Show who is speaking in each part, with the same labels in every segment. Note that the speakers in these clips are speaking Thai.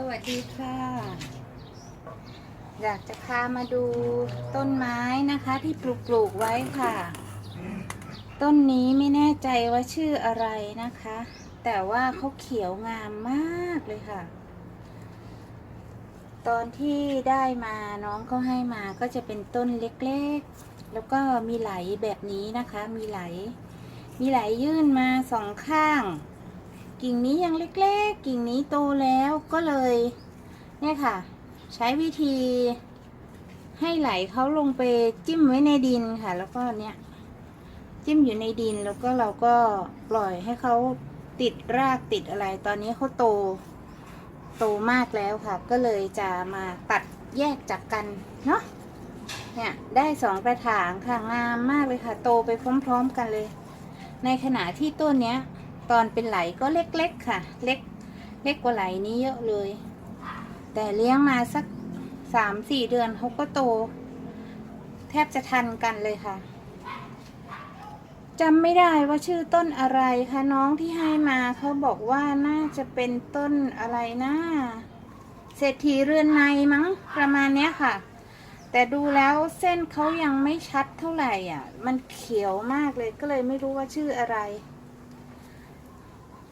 Speaker 1: สวัสดีค่ะ อยากจะพามาดูต้นไม้นะคะที่ปลูกปลูกไว้ค่ะ ต้นนี้ไม่แน่ใจว่าชื่ออะไรนะคะ แต่ว่าเขาเขียวงามมากเลยค่ะ ตอนที่ได้มาน้องเขาให้มาก็จะเป็นต้นเล็กๆ แล้วก็มีไหลแบบนี้นะคะ มีไหล มีไหลยื่นมาสองข้าง กิ่งนี้ยังเล็กๆ กิ่งนี้โตแล้วก็เลย เนี่ยค่ะ ใช้วิธีให้ไหลเขาลงไปจิ้มไว้ในดินค่ะ แล้วก็เนี่ย จิ้มอยู่ในดินแล้วก็เราก็ปล่อยให้เขาติดรากติดอะไร ตอนนี้เขาโต โตมากแล้วค่ะ ก็เลยจะมาตัดแยกจากกันเนาะเนี่ยได้สองกระถางค่ะงามมากเลยค่ะ โตไปพร้อม ๆ กันเลย ในขณะที่ต้นเนี้ย ตอนเป็นไหลก็เล็กๆค่ะ เล็ก เล็กกว่าไหลนี้เยอะเลย แต่เลี้ยงมาสักสามสี่เดือนเขาก็โต แทบจะทันกันเลยค่ะจำไม่ได้ว่าชื่อต้นอะไรคะน้องที่ให้มาเขาบอกว่าน่าจะเป็นต้นอะไรนะเศรษฐีเรือนในมั้งประมาณเนี้ยค่ะ แต่ดูแล้วเส้นเขายังไม่ชัดเท่าไหร่อะ มันเขียวมากเลยก็เลยไม่รู้ว่าชื่ออะไร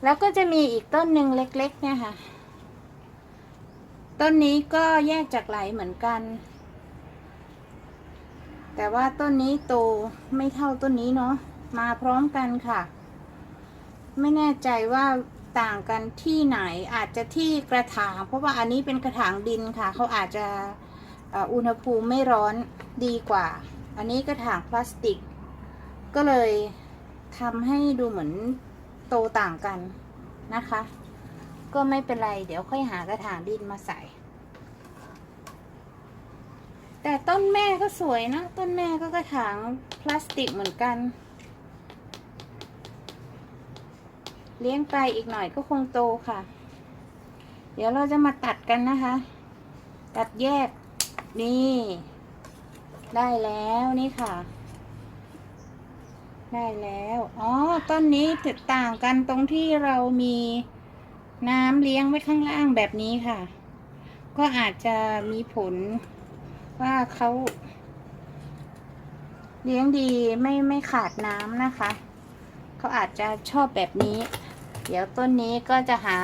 Speaker 1: แล้วก็จะมีอีกต้นหนึ่งเล็ก ๆ เนี่ยค่ะ ต้นนี้ก็แยกจากไหลเหมือนกัน แต่ว่าต้นนี้โตไม่เท่าต้นนี้เนาะ มาพร้อมกันค่ะ ไม่แน่ใจว่าต่างกันที่ไหนอาจจะที่กระถาง เพราะว่าอันนี้เป็นกระถางดินค่ะ เขาอาจจะอุณหภูมิไม่ร้อนดีกว่า อันนี้กระถางพลาสติก ก็เลยทำให้ดูเหมือน ตต่างกันนะคะ ก็ไม่เป็นไร เดี๋ยวค่อยหากระถางดินมาใส่ แต่ต้นแม่ก็สวยนะ ต้นแม่ก็กระถางพลาสติกเหมือนกัน เลี้ยงไปอีกหน่อยก็คงโตค่ะ เดี๋ยวเราจะมาตัดกันนะคะ ตัดแยกนี่ ได้แล้วนี่ค่ะ ได้แล้ว อ๋อ ต้นนี้จะต่างกันตรงที่เรามีน้ำเลี้ยงไว้ข้างล่างแบบนี้ค่ะ ก็อาจจะมีผลว่าเขาเลี้ยงดีไม่ไม่ขาดน้ำนะคะ เขาอาจจะชอบแบบนี้ เดี๋ยวต้นนี้ก็จะหา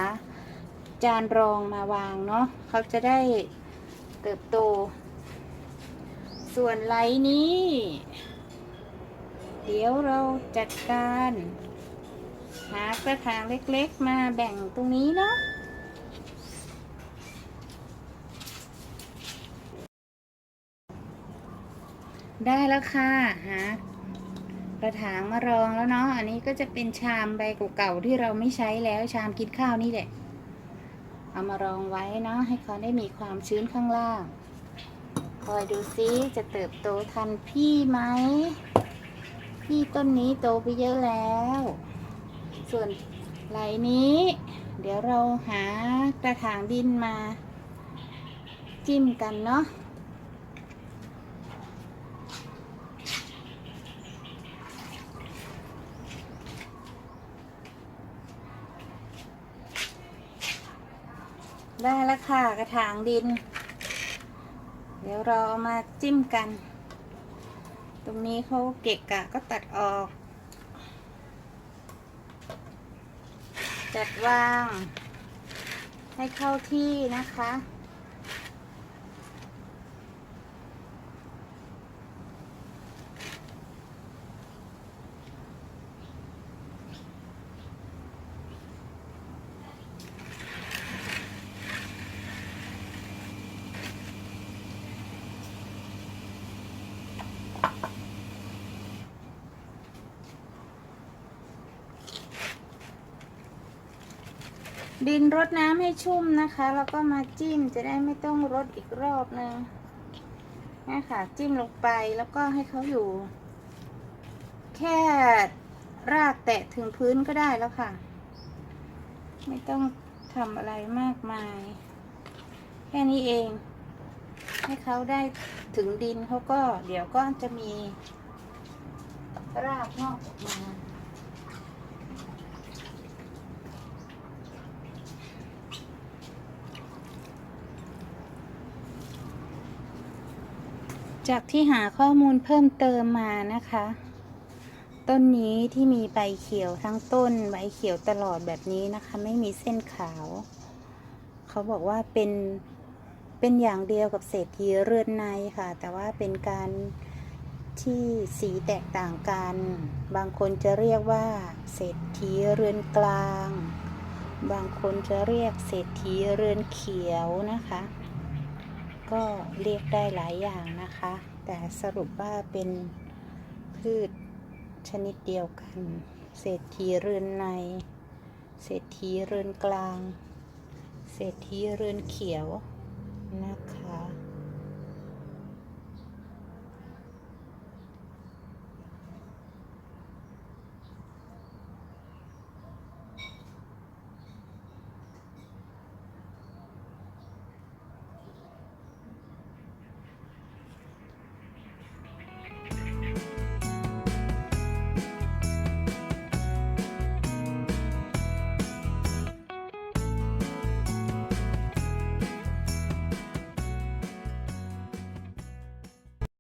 Speaker 1: จานรองมาวางเนาะเขาจะได้เติบโต ส่วนไลนี้ เดี๋ยวเราจัดการ หากระถางเล็กๆมาแบ่งตรงนี้เนาะได้แล้วค่ะหากระถางมารองแล้วเนาะอันนี้ก็จะเป็นชามใบเก่าๆที่เราไม่ใช้แล้วชามกินข้าวนี่แหละ เอามารองไว้เนาะให้เขาได้มีความชื้นข้างล่าง คอยดูซิจะเติบโตทันพี่ไหม พี่ต้นนี้โตไปเยอะแล้ว ส่วนไหลนี้ เดี๋ยวเราหากระถางดินมา จิ้มกันเนาะได้แล้วค่ะกระถางดิน เดี๋ยวเราเอามาจิ้มกัน รงนี้เขาเกะกะก็ตัดออก จัดวาง ให้เข้าที่นะคะ ดินรดน้ำให้ชุ่มนะคะ แล้วก็มาจิ้มจะได้ไม่ต้องรดอีกรอบนึงนี่ค่ะ จิ้มลงไปแล้วก็ให้เขาอยู่ แค่รากแตะถึงพื้นก็ได้แล้วค่ะ ไม่ต้องทำอะไรมากมาย แค่นี้เอง ให้เขาได้ถึงดินเขาก็ เดี๋ยวก็จะมีรากงอกออกมา จากที่หาข้อมูลเพิ่มเติมมานะคะ ต้นนี้ที่มีใบเขียวทั้งต้นใบเขียวตลอดแบบนี้นะคะ ไม่มีเส้นขาว เขาบอกว่าเป็นเป็นอย่างเดียวกับเศรษฐีเรือนในค่ะ แต่ว่าเป็นการที่สีแตกต่างกัน บางคนจะเรียกว่า เศรษฐีเรือนกลาง บางคนจะเรียกเศรษฐีเรือนเขียวนะคะ ก็เรียกได้หลายอย่างนะคะ แต่สรุปว่าเป็นพืชชนิดเดียวกัน เศรษฐีเรือนใน เศรษฐีเรือนกลาง เศรษฐีเรือนเขียวนะคะ